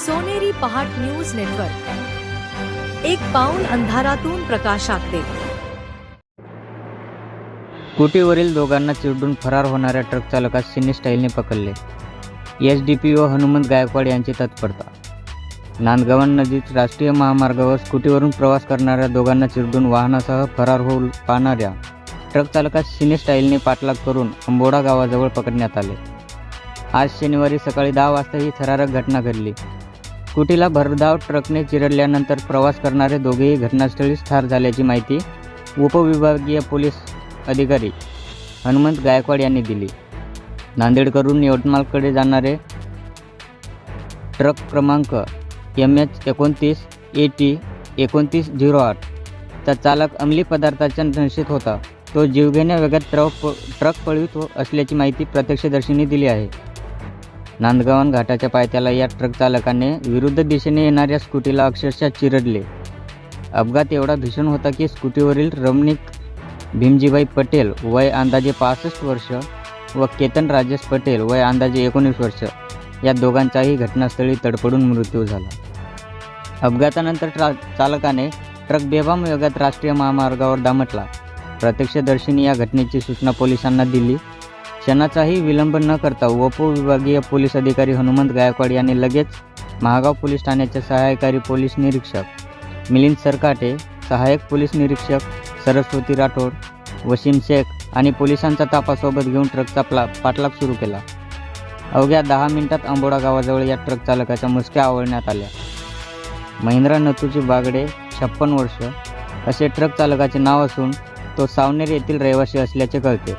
सोनेरी पहाट news network. एक पाऊल अंधारातून प्रकाश ते स्कूटीवरील दोघांना चिरडून फरार होणाऱ्या ट्रक चालकास सिने स्टाईलने पकडले. S D P O Hanumant Gaikwad यांची तत्परता. नांदगावांनजीक राष्ट्रीय महामार्गावर स्कूटीवरून प्रवास करणाऱ्या दोघांना चिरडून वाहनासह फरार होऊ पाहणाऱ्या ट्रक चालकास सिने स्टाईलने पाठलाग करून अंबोडा गावाजवळ पकडण्यात आले. आज शनिवारी सकाळी दहा वाजता ही थरारक घटना घडली. स्कूटीला भरधाव ट्रकने चिरडल्यानंतर प्रवास करणारे दोघेही घटनास्थळीच ठार झाल्याची माहिती उपविभागीय पोलीस अधिकारी हनुमंत गायकवाड यांनी दिली. नांदेडकडून यवतमाळकडे जाणारे ट्रक क्रमांक एम एच एकोणतीस ए टी एकोणतीस झिरो आठचा चालक अंमली पदार्थाच्या नशेत होता. तो जीवघेण्या वेगात ट्रक ट्रक पळवित असल्याची माहिती प्रत्यक्षदर्शींनी दिली आहे. नांदगावन घाटाच्या पायथ्याला या ट्रक चालकाने विरुद्ध दिशेने येणाऱ्या स्कूटीला अक्षरशः चिरडले. अपघात एवढा भीषण होता की स्कूटीवरील रमणीक भीमजीबाई पटेल वय अंदाजे पासष्ट वर्ष व केतन राजेश पटेल वय अंदाजे एकोणीस वर्ष या दोघांचाही घटनास्थळी तडफडून मृत्यू झाला. अपघातानंतर ट्रा चालकाने ट्रक बेबाम वेगात राष्ट्रीय महामार्गावर दामटला. प्रत्यक्षदर्शींनी या घटनेची सूचना पोलिसांना दिली. क्षणाचाही विलंब न करता उपविभागीय पोलीस अधिकारी हनुमंत गायकवाड यांनी लगेच महागाव पोलीस ठाण्याचे सहाय्यकारी पोलीस निरीक्षक मिलिंद सरकाटे सहाय्यक पोलीस निरीक्षक सरस्वती राठोड वसीम शेख आणि पोलिसांचा तापासोबत घेऊन ट्रकचा प्ला पाठलाग सुरू केला. अवघ्या दहा मिनिटात आंबोडा गावाजवळ या ट्रक चालकाच्या मुसक्या आवळण्यात आल्या. महिंद्रा नथूजी बागडे छप्पन वर्ष असे ट्रक चालकाचे नाव असून तो सावनेर येथील रहिवासी असल्याचे कळते.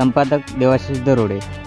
संपादक देवाशिष दरोडे.